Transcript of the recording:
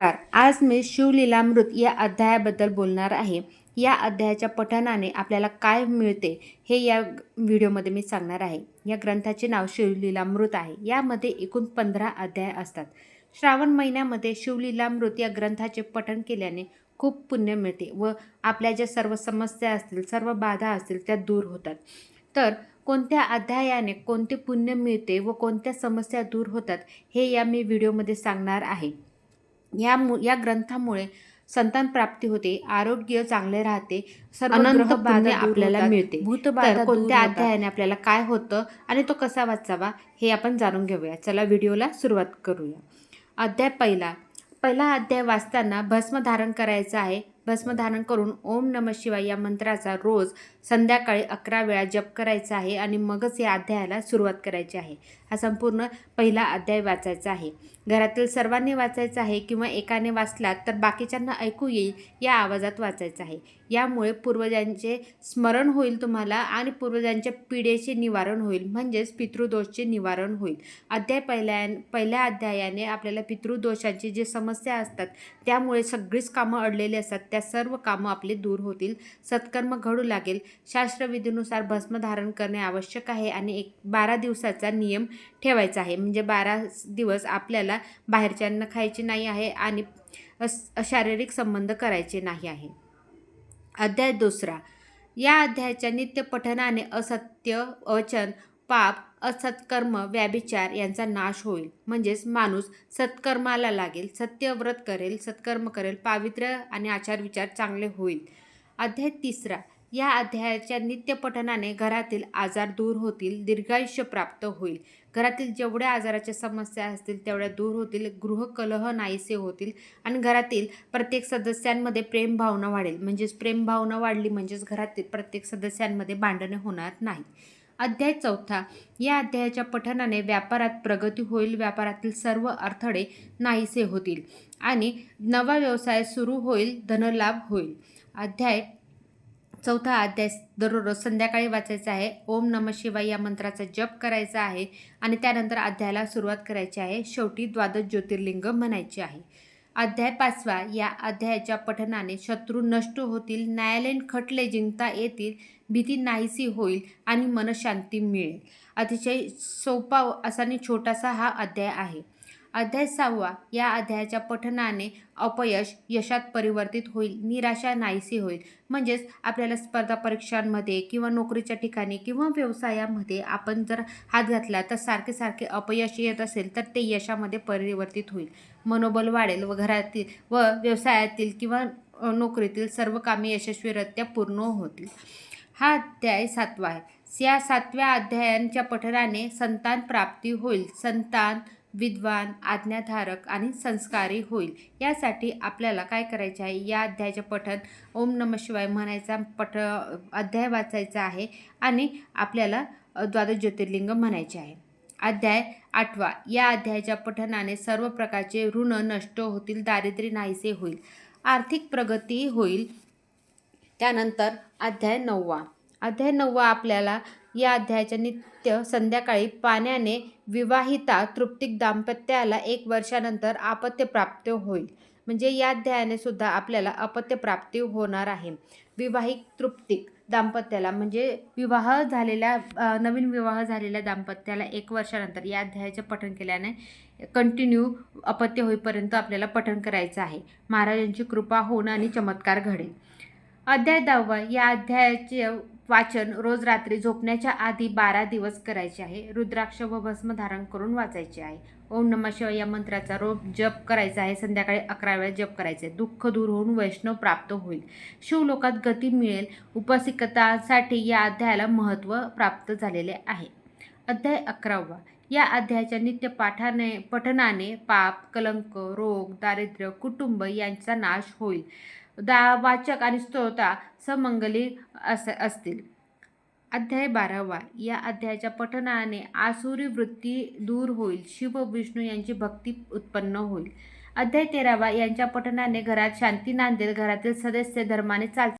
नमस्कार. आज मी शिवलीलामृत या अध्यायाबद्दल बोलणार आहे. या अध्यायाच्या पठणाने आपल्याला काय मिळते हे या व्हिडिओमध्ये मी सांगणार आहे. या ग्रंथाचे नाव शिवलीलामृत आहे. यामध्ये एकूण पंधरा अध्याय असतात. श्रावण महिन्यामध्ये शिवलीलामृत या ग्रंथाचे पठण केल्याने खूप पुण्य मिळते व आपल्या ज्या सर्व समस्या असतील सर्व बाधा असतील त्या दूर होतात. तर कोणत्या अध्यायाने कोणते पुण्य मिळते व कोणत्या समस्या दूर होतात हे या मी व्हिडिओमध्ये सांगणार आहे. या मु या ग्रंथामुळे संतान प्राप्ती होते आरोग्य चांगले राहते सर्व बाधा आपल्याला मिळते. भूतबाधा कोणत्या. अध्यायाने आपल्याला काय होतं आणि तो कसा वाचावा हे आपण जाणून घेऊया. चला व्हिडिओला सुरुवात करूया. अध्याय पहिला. पहिला अध्याय वाचताना भस्म धारण करायचं आहे. भस्म धारण करून ओम नम शिवाय या मंत्राचा रोज संध्याकाळी अकरा वेळा जप करायचा आहे आणि मगच या अध्यायाला सुरुवात करायची आहे. हा संपूर्ण पहिला अध्याय वाचायचा आहे. घरातील सर्वांनी वाचायचा आहे किंवा एकाने वाचला तर बाकीच्यांना ऐकू येईल या आवाजात वाचायचं आहे. यामुळे पूर्वजांचे स्मरण होईल तुम्हाला आणि पूर्वजांच्या पिढेचे निवारण होईल म्हणजेच पितृदोषचे निवारण होईल. अध्याय पहिल्या पहिल्या अध्यायाने आपल्याला पितृदोषांची जे समस्या असतात त्यामुळे सगळीच कामं अडलेली असतात. त्या सर्व कामं आपले दूर होतील. सत्कर्म घडू लागेल. शास्त्रविधीनुसार भस्म धारण करणे आवश्यक आहे आणि एक बारा दिवसाचा नियम ठेवायचा आहे. म्हणजे बारा दिवस आपल्याला बाहेरच्यांना खायचे नाही आहे आणि अस- शारीरिक संबंध करायचे नाही आहे. अध्याय दुसरा. या अध्यायाच्या नित्य पठनाने असत्य वचन पाप असत्कर्म व्याभिचार यांचा नाश होईल. म्हणजेच माणूस सत्कर्माला लागेल सत्यव्रत करेल सत्कर्म करेल पावित्र्य आणि आचार विचार चांगले होईल. अध्याय तिसरा. या अध्यायाच्या नित्यपठनाने घरातील आजार दूर होतील दीर्घायुष्य प्राप्त होईल. घरातील जेवढ्या आजाराच्या समस्या असतील तेवढ्या दूर होतील गृहकलह नाहीसे होतील आणि घरातील प्रत्येक सदस्यांमध्ये प्रेम भावना वाढेल. म्हणजेच प्रेम भावना वाढली म्हणजेच घरातील प्रत्येक सदस्यांमध्ये भांडणे होणार नाही अध्याय चौथा. या अध्यायाच्या पठनाने व्यापारात प्रगती होईल व्यापारातील सर्व अडथळे नाहीसे होतील आणि नवा व्यवसाय सुरू होईल धनलाभ होईल. अध्याय चौथा अध्याय दररोज संध्याकाळी वाचायचा आहे. ओम नम शिवाय या मंत्राचा जप करायचा आहे आणि त्यानंतर अध्यायाला सुरुवात करायची आहे. शेवटी द्वादश ज्योतिर्लिंग म्हणायचे आहे. अध्याय पाचवा. या अध्यायाच्या पठनाने शत्रू नष्ट होतील न्यायालयीन खटले जिंकता येतील भीती नाहीसी होईल आणि मनशांती मिळेल. अतिशय सोपा असा आणि छोटासा हा अध्याय आहे. अध्याय सहावा. या अध्यायाच्या पठनाने अपयश यशात परिवर्तित होईल निराशा नाहीसी होईल. म्हणजेच आपल्याला स्पर्धा परीक्षांमध्ये किंवा नोकरीच्या ठिकाणी किंवा व्यवसायामध्ये आपण जर हात घातला तर सारखे सारखे अपयश येत असेल तर ते यशामध्ये परिवर्तित होईल. मनोबल वाढेल व घरातील व व्यवसायातील किंवा नोकरीतील सर्व कामे यशस्वीरित्या पूर्ण होतील. हा अध्याय सातवा आहे. या सातव्या अध्यायांच्या पठराने संतान प्राप्ती होईल. संतान विद्वान आज्ञाधारक आणि संस्कारी होईल. यासाठी आपल्याला काय करायचे आहे? या अध्यायाचे पठण ओम नम शिवाय म्हणायचा पठ अध्याय वाचायचा आहे आणि आपल्याला द्वादश ज्योतिर्लिंग म्हणायचे आहे. अध्याय आठवा. या अध्यायाच्या पठणाने सर्व प्रकारचे ऋण नष्ट होतील दारिद्र्य नाहीसे होईल आर्थिक प्रगती होईल त्यानंतर अध्याय नववा. अध्याय नववा आपल्याला या अध्यायाच्या नित्य संध्याकाळी पाण्याने विवाहिता तृप्तिक दाम्पत्याला एक वर्षानंतर अपत्यप्राप्त होईल. म्हणजे या अध्यायाने सुद्धा आपल्याला अपत्य प्राप्ती होणार आहे. विवाहिक तृप्तिक दाम्पत्याला म्हणजे विवाह झालेल्या नवीन विवाह झालेल्या दाम्पत्याला एक वर्षानंतर या अध्यायाचे पठण केल्याने कंटिन्यू अपत्य होईपर्यंत आपल्याला पठण करायचं आहे. महाराजांची कृपा होणं आणि चमत्कार घडेल. अध्याय दहावा. या अध्यायाचे वाचन रोज रात्री झोपण्याच्या आधी बारा दिवस करायचे आहे. रुद्राक्ष व भस्म धारण करून वाचायचे आहे. ओम नम शिवाय या मंत्राचा रोज जप करायचा आहे. संध्याकाळी अकरा वेळा जप करायचे. आहे दुःख दूर होऊन वैष्णव प्राप्त होईल. शिवलोकात गती मिळेल. उपासिकतासाठी या अध्यायाला महत्त्व प्राप्त झालेले आहे. अध्याय अकरावा. या अध्यायाच्या नित्य पाठाने पठनाने पाप कलंक रोग दारिद्र्य कुटुंब यांचा नाश होईल. दा वाचक आणि स्तोता समंगली अस असतील. अध्याय बारावा. या अध्यायाच्या पठनाने आसुरी वृत्ती दूर होईल. शिव विष्णू यांची भक्ती उत्पन्न होईल. अध्याय तेरावा. यांच्या पठनाने घरात शांती नांदेल. घरातील सदस्य धर्माने चालतात